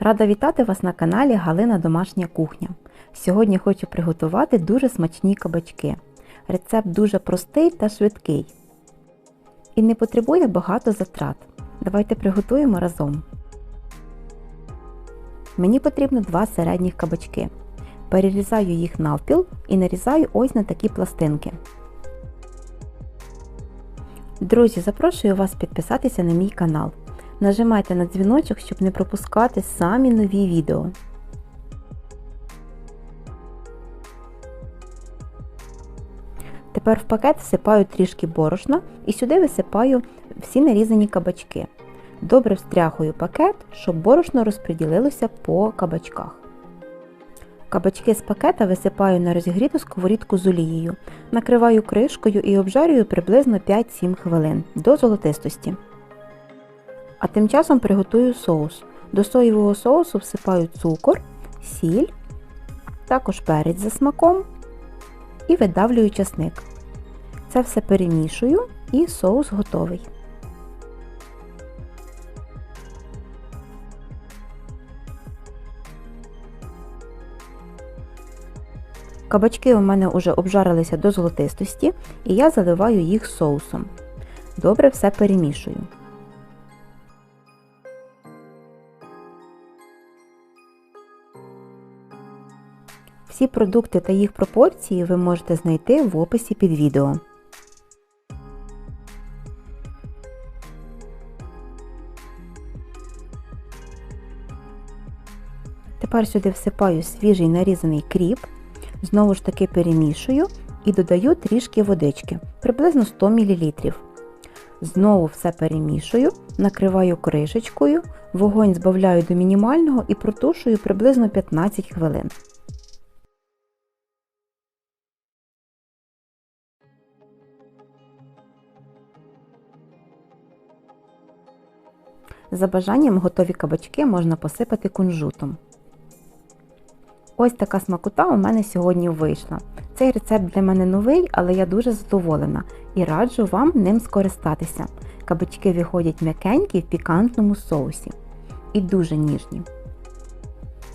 Рада вітати вас на каналі Галина Домашня кухня. Сьогодні хочу приготувати дуже смачні кабачки. Рецепт дуже простий та швидкий. І не потребує багато затрат. Давайте приготуємо разом. Мені потрібно два середніх кабачки. Перерізаю їх навпіл і нарізаю ось на такі пластинки. Друзі, запрошую вас підписатися на мій канал. Нажимайте на дзвіночок, щоб не пропускати самі нові відео. Тепер в пакет всипаю трішки борошна і сюди висипаю всі нарізані кабачки. Добре встряхую пакет, щоб борошно розподілилося по кабачках. Кабачки з пакета висипаю на розігріту сковорідку з олією, накриваю кришкою і обжарюю приблизно 5-7 хвилин до золотистості. А тим часом приготую соус. До соєвого соусу всипаю цукор, сіль, також перець за смаком і видавлюю часник. Це все перемішую і соус готовий. Кабачки у мене вже обжарилися до золотистості і я заливаю їх соусом. Добре все перемішую. Всі продукти та їх пропорції ви можете знайти в описі під відео. Тепер сюди всипаю свіжий нарізаний кріп, знову ж таки перемішую і додаю трішки водички, приблизно 100 мл. Знову все перемішую, накриваю кришечкою, вогонь збавляю до мінімального і протушую приблизно 15 хвилин. За бажанням готові кабачки можна посипати кунжутом. Ось така смакота у мене сьогодні вийшла. Цей рецепт для мене новий, але я дуже задоволена і раджу вам ним скористатися. Кабачки виходять м'якенькі в пікантному соусі. І дуже ніжні.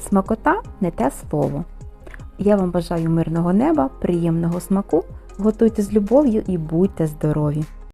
Смакота не те слово. Я вам бажаю мирного неба, приємного смаку, готуйте з любов'ю і будьте здорові!